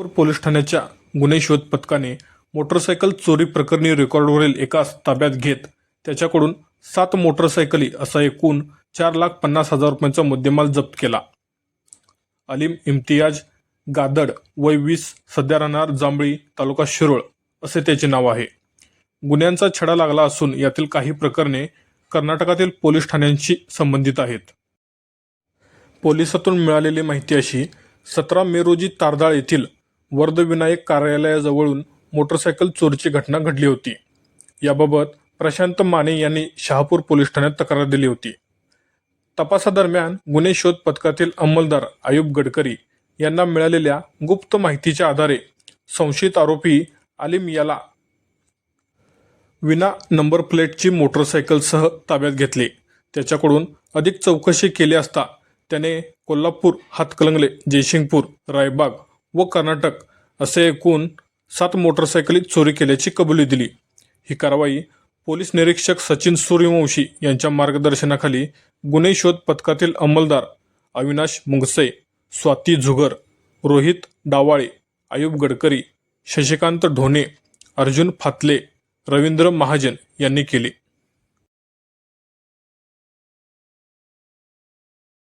Nagpur police ठाण्याच्या गुन्हे शोध पथकाने मोटरसायकल चोरी प्रकरणी रेकॉर्डवरील एकास ताब्यात घेत त्याच्याकडून सात मोटरसायकली असा एकूण चार लाख पन्नास हजार रुपयांचा मुद्देमाल जप्त केला. अलीम इम्तियाज गादड वय वीस सध्या राहणार जांभळी तालुका शिरोळ असे त्याचे नाव आहे. गुन्ह्यांचा छडा लागला असून यातील काही प्रकरणे कर्नाटकातील पोलीस ठाण्यांशी संबंधित आहेत. पोलिसातून मिळालेली माहिती अशी सतरा मे रोजी तारदाळ येथील वर्धविनायक कार्यालयाजवळून मोटरसायकल चोरीची घटना घडली होती. याबाबत प्रशांत माने यांनी शहापूर पोलीस ठाण्यात तक्रार दिली होती. तपासादरम्यान गुन्हे शोध पथकातील अंमलदार आयुब गडकरी यांना मिळालेल्या गुप्त माहितीच्या आधारे संशयित आरोपी आलिम याला विना नंबर प्लेटची मोटरसायकलसह ताब्यात घेतले. त्याच्याकडून अधिक चौकशी केली असता त्याने कोल्हापूर हातकलंगले जयसिंगपूर रायबाग व कर्नाटक असे एकूण सात मोटरसायकली चोरी केल्याची कबुली दिली. ही कारवाई पोलीस निरीक्षक सचिन सूर्यवंशी यांच्या मार्गदर्शनाखाली गुन्हे शोध पथकातील अंमलदार अविनाश मुंगसे स्वाती झुगर रोहित डावाळे आयुब गडकरी शशिकांत ढोणे अर्जुन फातले रवींद्र महाजन यांनी केली.